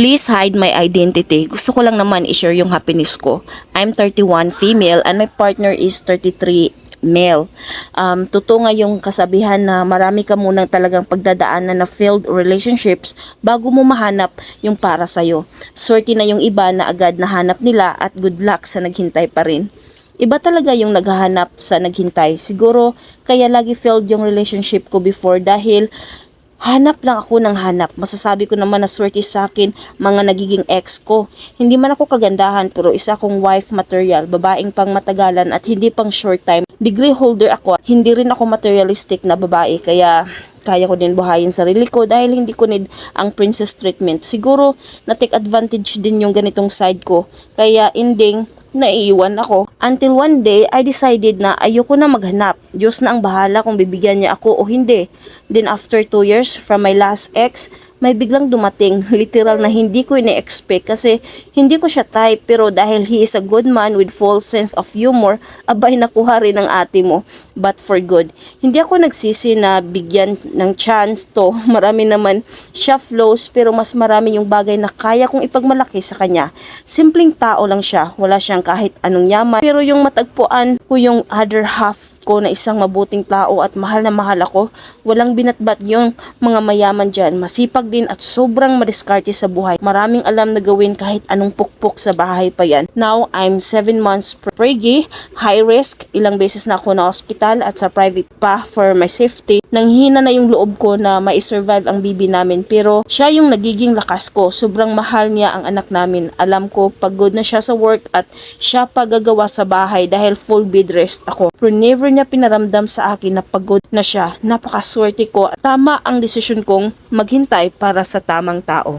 Please hide my identity. Gusto ko lang naman i-share yung happiness ko. I'm 31 female and my partner is 33 male. Um, totoo nga yung kasabihan na marami ka munang talagang pagdadaanan na failed relationships bago mo mahanap yung para sa'yo. Swerte na yung iba na agad nahanap nila at good luck sa naghintay pa rin. Iba talaga yung naghahanap sa naghintay. Siguro kaya lagi failed yung relationship ko before dahil hanap lang ako ng hanap. Masasabi ko naman na swerte sa akin mga nagiging ex ko. Hindi man ako kagandahan pero isa akong wife material, babaeng pang matagalan at hindi pang short time. Degree holder ako. Hindi rin ako materialistic na babae kaya kaya ko din buhayin sarili ko dahil hindi ko need ang princess treatment. Siguro na take advantage din yung ganitong side ko. Kaya ending naiiwan ako. Until one day, I decided na ayoko na maghanap. Diyos na ang bahala kung bibigyan niya ako o hindi. Then after two years from my last ex, may biglang dumating. Literal na hindi ko ine-expect kasi hindi ko siya type. Pero dahil he is a good man with full sense of humor, abay nakuha rin ng ate mo. But for good. Hindi ako nagsisi na bigyan ng chance to. Marami naman siya flows pero mas marami yung bagay na kaya kong ipagmalaki sa kanya. Simpleng tao lang siya. Wala siyang kahit anong yaman. Pero yung matagpuan ko yung other half ko na isang mabuting tao at mahal na mahal ako, walang binatbat yung mga mayaman dyan. Masipag din at sobrang madiskarte sa buhay. Maraming alam na gawin kahit anong pukpok sa bahay pa yan. Now, I'm 7 months preggy, high risk. Ilang beses na ako na hospital at sa private pa for my safety. Nanghina na yung loob ko na mai-survive ang bibi namin pero siya yung nagiging lakas ko. Sobrang mahal niya ang anak namin. Alam ko pagod na siya sa work at siya pagagawa sa bahay dahil full bed rest ako. Pero never niya pinaramdam sa akin na pagod na siya. Napakaswerte ko. Tama ang desisyon kong maghintay para sa tamang tao.